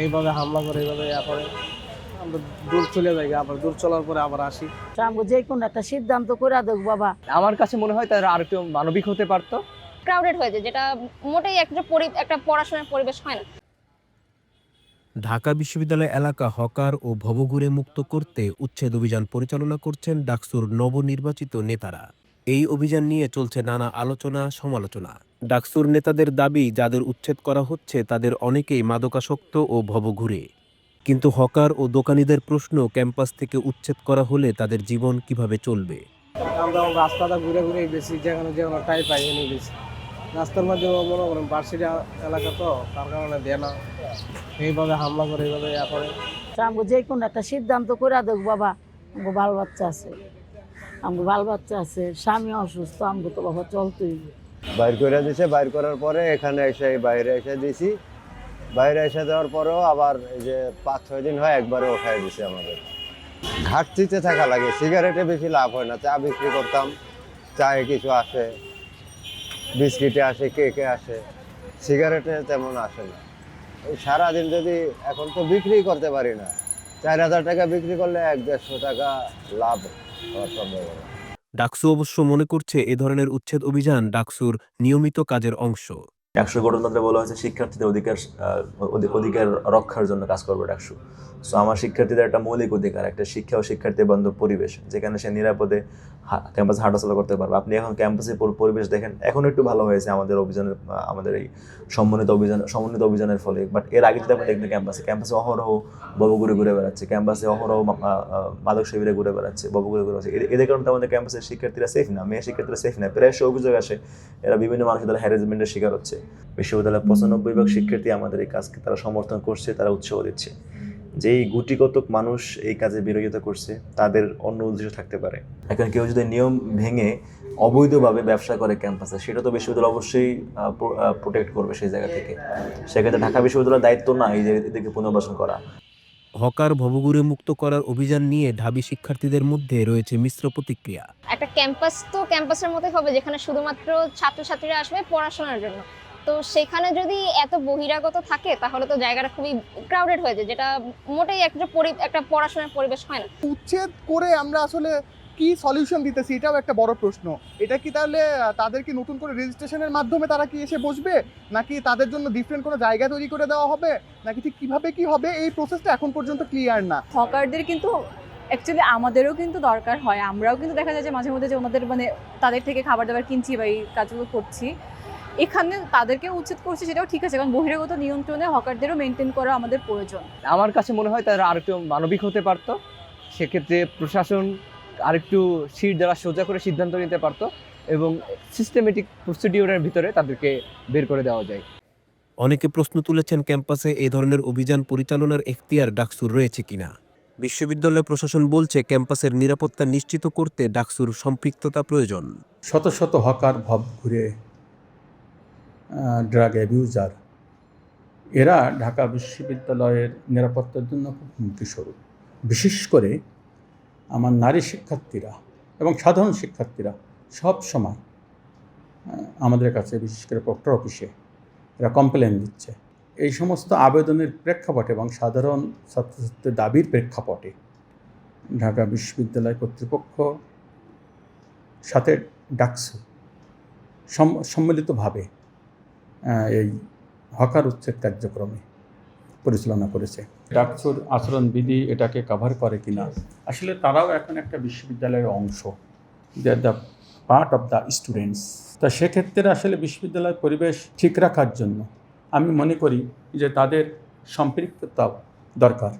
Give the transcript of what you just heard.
এইভাবে হামলা করে এইভাবে ইয়া করে আমরা দূর চলে যাই আবার দূর চলার পরে আবার আসি। আমাকে যে কোনো একটা সিদ্ধান্ত করে দেখ বাবা। আমার কাছে মনে হয় তারা আর একটু মানবিক হতে পারতো। ক্রাউডেড হয়েছে যেটা মোটেই একটা একটা পড়াশোনার পরিবেশ হয় না। ঢাকা বিশ্ববিদ্যালয় এলাকা হকার ও ভবঘুরে মুক্ত করতে উচ্ছেদ অভিযান পরিচালনা করছেন ডাকসুর নবনির্বাচিত নেতারা। এই অভিযান নিয়ে চলছে নানা আলোচনা সমালোচনা। ডাকসুর নেতাদের দাবি যাদের উচ্ছেদ করা হচ্ছে তাদের অনেকেই মাদকাসক্ত ও ভবঘুরে। কিন্তু হকার ও দোকানীদের প্রশ্ন ক্যাম্পাস থেকে উচ্ছেদ করা হলে তাদের জীবন কীভাবে চলবে? আমরা রাস্তাটা ঘুরে ঘুরে বেশি যেখানে যেখানে টাই পাই এনে বেশি। রাস্তার মধ্যে মনে করেন পার্সিটি এলাকা তো তার কারণে দেয় না। এইভাবে হামলা করে এইভাবে ইয়া করে। যে কোনো একটা সিদ্ধান্ত করে দেখ বাবা। বাল বাচ্চা আছে। আমাকে বাল বাচ্চা আছে, স্বামী অসুস্থ আমাকে তো বাবা চলতেই। বাইর করে দিছে, বাইর করার পরে এখানে এসে বাইরে এসে দিছি। বাইরে এসে দেওয়ার পরেও আবার যে পাঁচ ছয় দিন হয় একবারে ওঠাই দিছে আমাদের। ঘাটতিতে থাকা লাগে, সিগারেটে বেশি লাভ হয় না, চা বিক্রি করতাম, চায়ে কিছু আসে, বিস্কিটে আসে, কেকে আসে, সিগারেটে তেমন আসে না। এই সারাদিন যদি এখন তো বিক্রি করতে পারি না, চার হাজার টাকা বিক্রি করলে এক দেড়শো টাকা লাভ। ডাকসু অবশ্য মনে করছে এ ধরনের উচ্ছেদ অভিযান ডাকসুর নিয়মিত কাজের অংশ। ডাকসু গঠনতন্ত্রে বলা হয়েছে শিক্ষার্থীদের অধিকার অধিকার রক্ষার জন্য কাজ করবে ডাকসু। সো আমার শিক্ষার্থীদের একটা মৌলিক অধিকার, একটা শিক্ষা ও শিক্ষার্থী বান্ধব পরিবেশ, যেখানে সে নিরাপদে ক্যাম্পাসে হাঁটাচলা করতে পারবে। আপনি এখন ক্যাম্পাসে পরিবেশ দেখেন, এখন একটু ভালো হয়েছে আমাদের অভিযানের আমাদের এই সমন্বিত অভিযান, সমন্বিত অভিযানের ফলে। বাট এর আগে যদি আপনি দেখবেন ক্যাম্পাসে ক্যাম্পাসে অহরহ ববঘুরে ঘুরে ঘুরে বেড়াচ্ছে, ক্যাম্পাসে অহরহ মাদক শিবিরে ঘুরে বেড়াচ্ছে ববঘুরে ঘুরে বেড়াচ্ছে। এদের- কারণে আমাদের ক্যাম্পাসের শিক্ষার্থীরা সেফ না, মেয়ে শিক্ষার্থীরা সেফ না। প্রায় অভিযোগ আসে, এরা বিভিন্ন মানুষের দ্বারা হ্যারাসমেন্টের শিকার হচ্ছে। বিশ্ববিদ্যালয়ের পঁচানব্বই ভাগ শিক্ষার্থী আমাদের এই কাজকে তারা সমর্থন করছে, তারা উৎসাহ দিচ্ছে। যেই গুটিকতক মানুষ এই কাজে বিরোধিতা করছে তাদের অন্য উদ্দেশ্য থাকতে পারে। এখন কেউ যদি নিয়ম ভেঙে অবৈধভাবে ব্যবসা করে ক্যাম্পাসে সেটা তো বিশ্ববিদ্যালয় অবশ্যই প্রোটেক্ট করবে সেই জায়গা থেকে। সেক্ষেত্রে ঢাকা বিশ্ববিদ্যালয়ের দায়িত্ব না এই এদেরকে পুনর্বাসন করা। হকার ভবঘুরে মুক্ত করার অভিযান নিয়ে ঢাবি শিক্ষার্থীদের মধ্যে রয়েছে মিশ্র প্রতিক্রিয়া। একটা ক্যাম্পাস তো ক্যাম্পাসের মতোই হবে যেখানে শুধুমাত্র ছাত্রছাত্রীরা আসবে পড়াশোনার জন্য। তো সেখানে যদি এত বহিরাগত থাকে তাহলে তো জায়গাটা খুবই ক্রাউডেড হয়ে যায় যেটা মোটেই একটা পরি- একটা পড়াশোনার পরিবেশ হয় না। উচ্ছেদ করে আমরা আসলে কি সলিউশন দিতেছি এটাও একটা বড় প্রশ্ন। এটা কি তাহলে আহ, তাদের কি নতুন করে রেজিস্ট্রেশনের মাধ্যমে তারা কি এসে বসবে? নাকি তাদের জন্য ডিফারেন্ট কোনো জায়গা তৈরি করে দেওয়া হবে? নাকি ঠিক কীভাবে কি হবে? এই প্রসেসটা এখন পর্যন্ত ক্লিয়ার না। হকারদের কিন্তু অ্যাকচুয়ালি আমাদেরও কিন্তু দরকার হয়। আমরাও কিন্তু দেখা যায় যে মাঝে মধ্যে যে ওনাদের মানে তাদের থেকে খাবার দাবার কিনছি বা এই কাজগুলো করছি। এখানে তাদেরকে উচিত করছে সেটাও ঠিক আছে কারণ বহিরাগত নিয়ন্ত্রণে হকারদেরও মেনটেন করা আমাদের প্রয়োজন। আমার কাছে মনে হয় তারা আর একটু মানবিক হতে পারতো সেক্ষেত্রে প্রশাসন আরেকটু সিট দ্বারা সোজা করে সিদ্ধান্ত নিতে পারতো এবং সিস্টেমেটিক প্রসিডিওরের ভিতরে তাদেরকে বের করে দেওয়া যায়। অনেকে প্রশ্ন তুলেছেন ক্যাম্পাসে এ ধরনের অভিযান পরিচালনার এখতিয়ার ডাকসুর রয়েছে কিনা। বিশ্ববিদ্যালয় প্রশাসন বলছে ক্যাম্পাসের নিরাপত্তা নিশ্চিত করতে ডাকসুর সম্পৃক্ততা প্রয়োজন। শত শত হকার ভব ঘুরে ড্রাগ অ্যাবিউজার এরা ঢাকা বিশ্ববিদ্যালয়ের নিরাপত্তার জন্য খুব হুমকিস্বরূপ। বিশেষ করে আমার নারী শিক্ষার্থীরা এবং সাধারণ শিক্ষার্থীরা সব সময় আমাদের কাছে, বিশেষ করে প্রক্টর অফিসে, এরা কমপ্লেন দিচ্ছে। এই সমস্ত আবেদনের প্রেক্ষাপটে এবং সাধারণ ছাত্রছাত্রীদের দাবির প্রেক্ষাপটে ঢাকা বিশ্ববিদ্যালয় কর্তৃপক্ষ সাথে ডাকসু সম্মিলিতভাবে এই হকার উচ্ছেদ কার্যক্রমে পরিচালনা করেছে। ডাকসুর আচরণবিধি এটাকে কভার করে কিনা? আসলে তারাও এখন একটা বিশ্ববিদ্যালয়ের অংশ। They the part of the students তা সেক্ষেত্রে আসলে বিশ্ববিদ্যালয়ের পরিবেশ ঠিক রাখার জন্য আমি মনে করি যে তাদের সম্পৃক্ততাও দরকার।